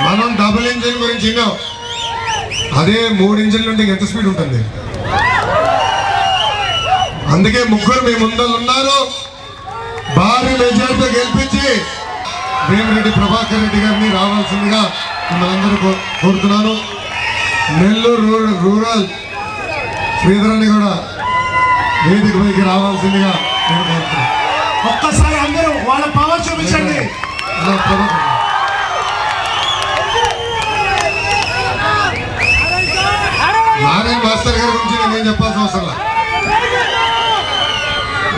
మనం double engine గురించి విన్నాం. అదే మూడు ఇంజిన్లు ఉంటే ఎంత స్పీడ్ ఉంటుంది? అందుకే ముగ్గురు మీ ముందర ఉన్నారు. భారీ మెజార్టీతో గెలిపించి వేమిరెడ్డి ప్రభాకర్ రెడ్డి గారిని రావాల్సిందిగా మిమ్మల్ని అందరూ కో- కోరుతున్నాను. నెల్లూరు రూరల్ రూరల్ శ్రీధరాన్ని కూడా వేదిక పైకి రావాల్సిందిగా నేను నారాయణ మాస్టర్ గారి గురించి నేను చెప్పాల్సిన అవసరం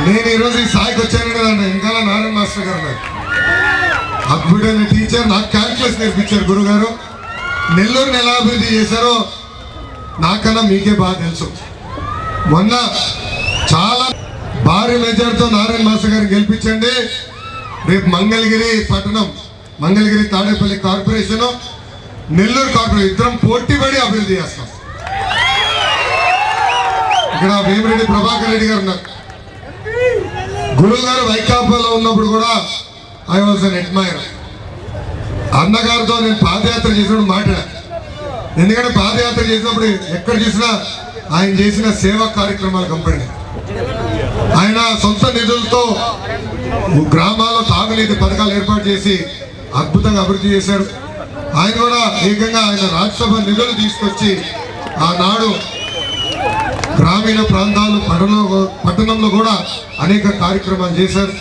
నేను ఈరోజు ఈ స్థాయికి వచ్చాను కదా ఇంకా నారాయణ మాస్టర్ గారు ఉన్నారు. అద్భుతమైన టీచర్ నాకు క్యాల్కులస్ నేర్పించారు గురుగారు. నెల్లూరుని ఎలా అభివృద్ధి చేశారో నాకన్నా మీకే బాగా తెలుసు. మొన్న చాలా భారీ మెజార్టీతో నారాయణ మాస్టర్ గారిని గెలిపించండి. రేపు మంగళగిరి పట్టణం మంగళగిరి తాడేపల్లి కార్పొరేషన్ నెల్లూరు కార్పొరేషన్ ఇద్దరం పోటీపడి అభివృద్ధి చేస్తాం. ఇక్కడ వేమిరెడ్డి ప్రభాకర్ రెడ్డి గారు ఉన్నారు. గురువు గారు వైకాపాలో ఉన్నప్పుడు కూడా ఐ వాజ్ అన్ అడ్మైర్ అన్నగారితో నేను పాదయాత్ర చేసినప్పుడు మాట్లాడా. ఎందుకంటే పాదయాత్ర చేసినప్పుడు ఎక్కడ చూసినా ఆయన చేసిన సేవా కార్యక్రమాలు కంపెనీ ఆయన సొంత నిధులతో గ్రామాల తాగునీటి పథకాలు ఏర్పాటు చేసి అద్భుతంగా అభివృద్ధి చేశారు. ఆయన కూడా ఏకంగా ఆయన రాజ్యసభ నిధులు తీసుకొచ్చి ఆనాడు గ్రామీణ ప్రాంతాలు పట్టణంలో పట్టణంలో కూడా అనేక కార్యక్రమాలు చేశారు.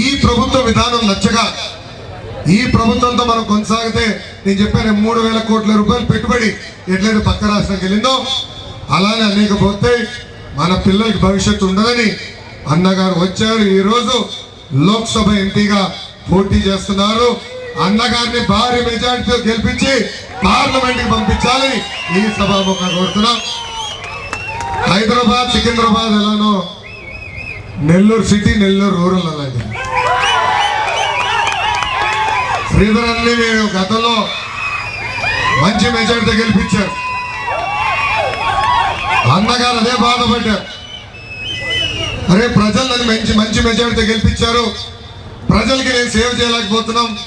ఈ ప్రభుత్వ విధానం నచ్చగా ఈ ప్రభుత్వంతో మనం కొనసాగితే నేను చెప్పాను మూడు వేల కోట్ల రూపాయలు పెట్టుబడి ఎట్లయితే పక్క రాష్ట్రానికి వెళ్ళిందో అలానే అనేక పోతే మన పిల్లలకి భవిష్యత్తు ఉండదని అన్నగారు వచ్చారు. ఈరోజు లోక్సభ ఎంపీగా పోటీ చేస్తున్నారు. అన్నగారిని భారీ మెజార్టీతో గెలిపించి పార్లమెంట్కి పంపించాలని ఈ సభాముఖం కోరుతున్నాం. హైదరాబాద్ సికింద్రాబాద్ ఎలానో నెల్లూరు సిటీ నెల్లూరు రూరల్ అలాగే. శ్రీధర్ అన్ని మీరు గతంలో మంచి మెజార్టీతో గెలిపించారు. అన్నగారు అదే బాధపడ్డారు. అరే ప్రజలు నన్ను మంచి మంచి మెజారిటీ గెలిపించారు. ప్రజలకి నేను సేవ చేయలేకపోతున్నాం.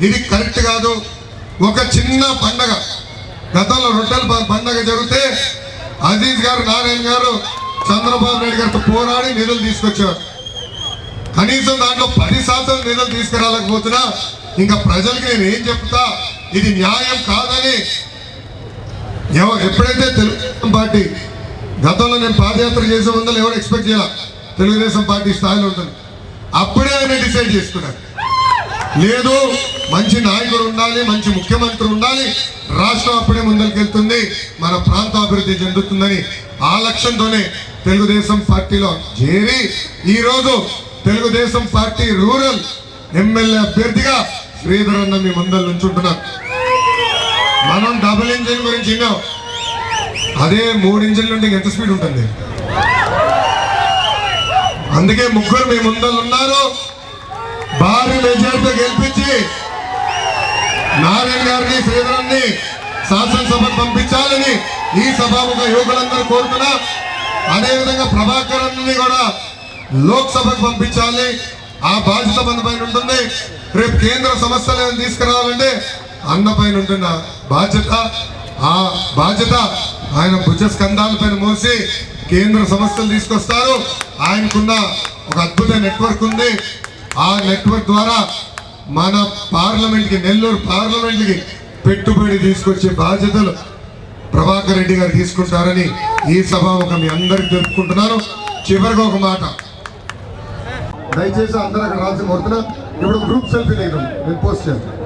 ఇది కరెక్ట్ కాదు. ఒక చిన్న పండగ. గతంలో రొట్టెల పండగ జరిగితే అజీజ్ గారు నారాయణ గారు చంద్రబాబు నాయుడు గారితో పోరాడి నిధులు తీసుకొచ్చారు. కనీసం దాంట్లో పది శాతం నిధులు తీసుకురాలేకపోతున్నా. ఇంకా ప్రజలకి నేను ఏం చెప్తా? ఇది న్యాయం కాదని ఎవ- ఎప్పుడైతే తెలుగుదేశం పార్టీ గతంలో నేను పాదయాత్ర చేసే ముందర ఎవరు ఎక్స్పెక్ట్ చేయాలి? తెలుగుదేశం పార్టీ స్థాయిలో ఉంటుంది అప్పుడే ఆయన డిసైడ్ చేసుకున్నారు. లేదు మంచి నాయకుడు ఉండాలి మంచి ముఖ్యమంత్రి ఉండాలి రాష్ట్రం అప్పుడే ముందరికెళ్తుంది మన ప్రాంత అభివృద్ధి చెందుతుందని ఆ లక్ష్యంతోనే తెలుగుదేశం పార్టీలో చేరి ఈరోజు తెలుగుదేశం పార్టీ రూరల్ ఎమ్మెల్యే అభ్యర్థిగా శ్రీధర్ అన్న మీ ముందర నుంచుంటున్నారు. మనం డబుల్ ఇంజిన్ గురించి విన్నాం. అదే మూడు ఇంజిన్లు ఉంటే ఎంత స్పీడ్ ఉంటుంది? అందుకే ముగ్గురు మీ ముందర ఉన్నారు. భారీ మెజార్టీతో గెలిపించి నారాయణ గారిని శ్రీధరాన్ని శాసనసభకు పంపించాలని ఈ సభాముఖ యువకులందరూ కోరుతున్నా. అదేవిధంగా ప్రభాకరన్ని కూడా లోక్సభకు పంపించాలి. ఆ బాధ్యత మన పైన ఉంటుంది. రేపు కేంద్ర సమస్యలు ఏమైనా తీసుకురావాలంటే అన్న పైన ఉంటుంది బాధ్యత ఆ బాధ్యత ఆయన భుజ స్కంధాల పైన మోసి కేంద్ర సమస్యలు తీసుకొస్తారు ఆయనకున్న ఒక అద్భుత నెట్వర్క్ ఉంది ఆ నెట్వర్క్ ద్వారా మన పార్లమెంట్కి నెల్లూరు పార్లమెంట్కి పెట్టుబడి తీసుకొచ్చే బాధ్యతలు ప్రభాకర్ రెడ్డి గారు తీసుకుంటారని ఈ సభాముఖం మీ అందరికి తెలుపుకుంటున్నాను చివరిగా ఒక మాట దయచేసి అందరూ అక్కడ రాసి కొడుతున్నా ఇప్పుడు గ్రూప్ సెల్ఫీ దగ్గర నేను పోస్ట్ చేస్తాను